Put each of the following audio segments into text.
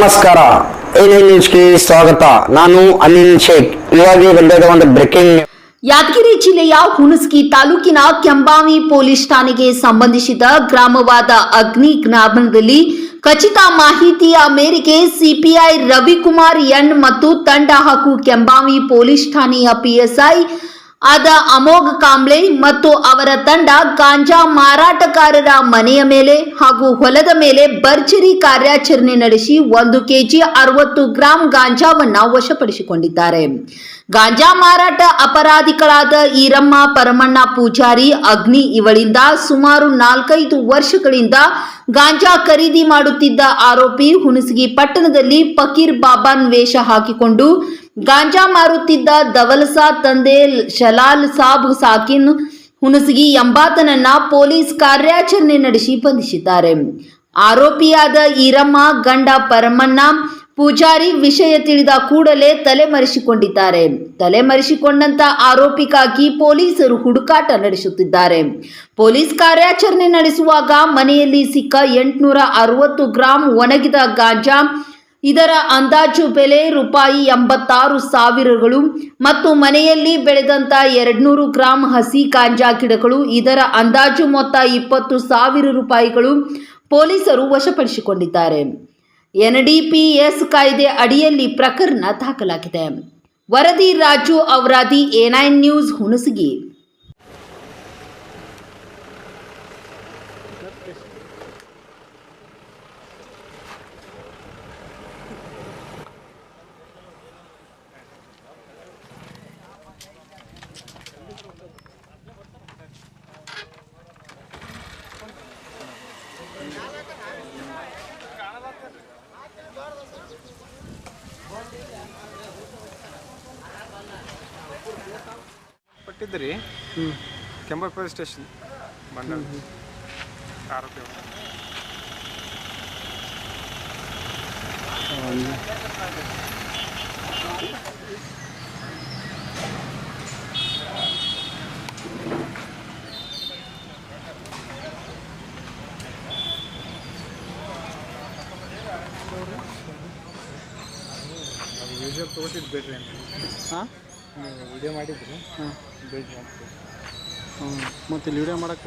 ನಮಸ್ಕಾರ. ನ್ಯೂಸ್ಗೆ ಸ್ವಾಗತ. ನಾನು ಅನಿಲ್ ಶೇಖ್. ಇವಾಗ ಬಂದಿರೋ ಒಂದು ಬ್ರೇಕಿಂಗ್ ಯಾದಗಿರಿ ಜಿಲ್ಲೆಯ ಹುಣಸ್ಕಿ ತಾಲೂಕಿನ ಕೆಂಬಾವಿ ಪೊಲೀಸ್ ಠಾಣೆಗೆ ಸಂಬಂಧಿಸಿದ ಗ್ರಾಮವಾದ ಅಗ್ನಿ ಜ್ಞಾಪನದಲ್ಲಿ ಖಚಿತ ಮಾಹಿತಿಯ ಮೇರೆಗೆ ಸಿಪಿಐ ರವಿಕುಮಾರ್ ಎನ್ ಮತ್ತು ತಂಡ ಹಾಗೂ ಕೆಂಬಾವಿ ಪೊಲೀಸ್ ಠಾಣೆಯ ಪಿಎಸ್ಐ ಆದ ಅಮೋಘ್ ಕಾಂಬ್ಳೆ ಮತ್ತು ಅವರ ತಂಡ ಗಾಂಜಾ ಮಾರಾಟಗಾರರ ಮನೆಯ ಮೇಲೆ ಹಾಗೂ ಹೊಲದ ಮೇಲೆ ಭರ್ಜರಿ ಕಾರ್ಯಾಚರಣೆ ನಡೆಸಿ ಒಂದು ಕೆಜಿ ಅರವತ್ತು ಗ್ರಾಂ ಗಾಂಜಾವನ್ನ ವಶಪಡಿಸಿಕೊಂಡಿದ್ದಾರೆ. ಗಾಂಜಾ ಮಾರಾಟ ಅಪರಾಧಿಗಳಾದ ಈರಮ್ಮ, ಪರಮಣ್ಣ ಪೂಜಾರಿ, ಅಗ್ನಿ ಇವಳಿಂದ ಸುಮಾರು ನಾಲ್ಕೈದು ವರ್ಷಗಳಿಂದ ಗಾಂಜಾ ಖರೀದಿ ಮಾಡುತ್ತಿದ್ದ ಆರೋಪಿ ಹುಣಸಗಿ ಪಟ್ಟಣದಲ್ಲಿ ಫಕೀರ್ ಬಾಬಾನ್ ವೇಷ ಹಾಕಿಕೊಂಡು ಗಾಂಜಾ ಮಾರುತ್ತಿದ್ದ ದವಲಸಾ ತಂದೆ ಶಲಾಲ್ ಸಾಬ್ ಸಾಕಿನ್ ಹುಣಸಗಿ ಎಂಬಾತನನ್ನ ಪೊಲೀಸ್ ಕಾರ್ಯಾಚರಣೆ ನಡೆಸಿ ಬಂಧಿಸಿದ್ದಾರೆ. ಆರೋಪಿಯಾದ ಈರಮ್ಮ ಗಂಡ ಪರಮಣ್ಣ ಪೂಜಾರಿ ವಿಷಯ ತಿಳಿದ ಕೂಡಲೇ ತಲೆಮರೆಸಿಕೊಂಡಿದ್ದಾರೆ. ತಲೆಮರೆಸಿಕೊಂಡಂತ ಆರೋಪಿಗಾಗಿ ಪೊಲೀಸರು ಹುಡುಕಾಟ ನಡೆಸುತ್ತಿದ್ದಾರೆ. ಪೊಲೀಸ್ ಕಾರ್ಯಾಚರಣೆ ನಡೆಸುವಾಗ ಮನೆಯಲ್ಲಿ ಸಿಕ್ಕ ಎಂಟುನೂರ ಅರವತ್ತು ಗ್ರಾಂ ಒಣಗಿದ ಗಾಂಜಾ ಇದರ ಅಂದಾಜು ಬೆಲೆ ರೂಪಾಯಿ ಎಂಬತ್ತಾರು ಸಾವಿರಗಳು ಮತ್ತು ಮನೆಯಲ್ಲಿ ಬೆಳೆದಂತ ಎರಡ್ನೂರು ಗ್ರಾಂ ಹಸಿ ಕಾಂಜಾ ಗಿಡಗಳು, ಇದರ ಅಂದಾಜು ಮೊತ್ತ ಇಪ್ಪತ್ತು ಸಾವಿರ ರೂಪಾಯಿಗಳು ಪೊಲೀಸರು ವಶಪಡಿಸಿಕೊಂಡಿದ್ದಾರೆ. ಎನ್ಡಿಪಿಎಸ್ ಕಾಯ್ದೆ ಅಡಿಯಲ್ಲಿ ಪ್ರಕರಣ ದಾಖಲಾಗಿದೆ. ವರದಿ ರಾಜು ಅವರಾದಿ ಎ ನ್ಯೂಸ್ ಹುಣಸಗಿ. ಪಟ್ಟಿದ್ರಿ ಕೆಂಬರ್ ಪೊಲೀಸ್ ಸ್ಟೇಷನ್. ಬಂದ ಆರೋಪಿ ತಗೋತಿದ್ದು ಬೇಕ್ರಿ ಅಂತ. ಹಾಂ? ವಿಡಿಯೋ ಮಾಡಿದ್ರಿ ಹಾಂ. ಭೇಟಿ ಮಾಡ್ತೀವಿ ಹ್ಞೂ ಮತ್ತು ಇಲ್ಲಿ ವಿಡಿಯೋ ಮಾಡಕ್ಕೆ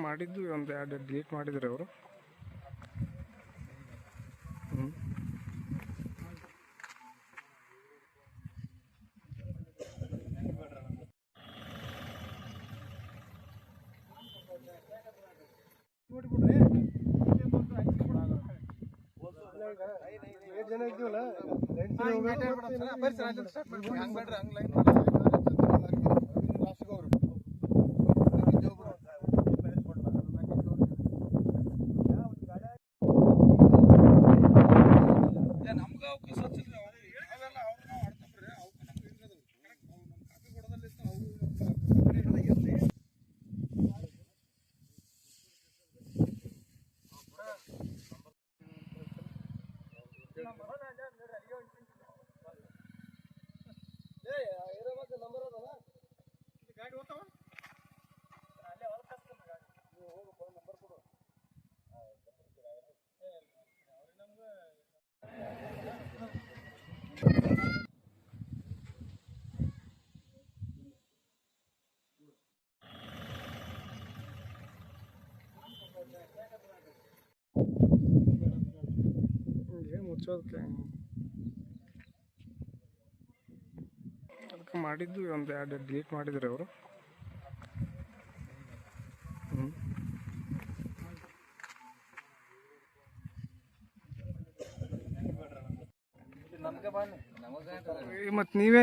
ಮಾಡಿದ್ದು ಒಂದು ಎರಡು ಡಿಲೀಟ್ ಮಾಡಿದ್ರು ಅವರು. ಜನ ಇದ್ದೀವಲ್ಲ ಗಾಡಿ ಹೋಗ್ತಾವ? ಅಲ್ಲೇ ಹೊರಗೆ ಗಾಡಿ. ನೀವು ಹೋಗಪ್ಪ ನಂಬರ್ ಕೊಡು. ಮುಚ್ಚೋದಕ್ಕೆ ಅದಕ್ಕೆ ಮಾಡಿದ್ದು ಒಂದು ಎರಡು ಡಿಲೀಟ್ ಮಾಡಿದ್ರು ಅವರು. ಮತ್ತೆ ನೀವೇ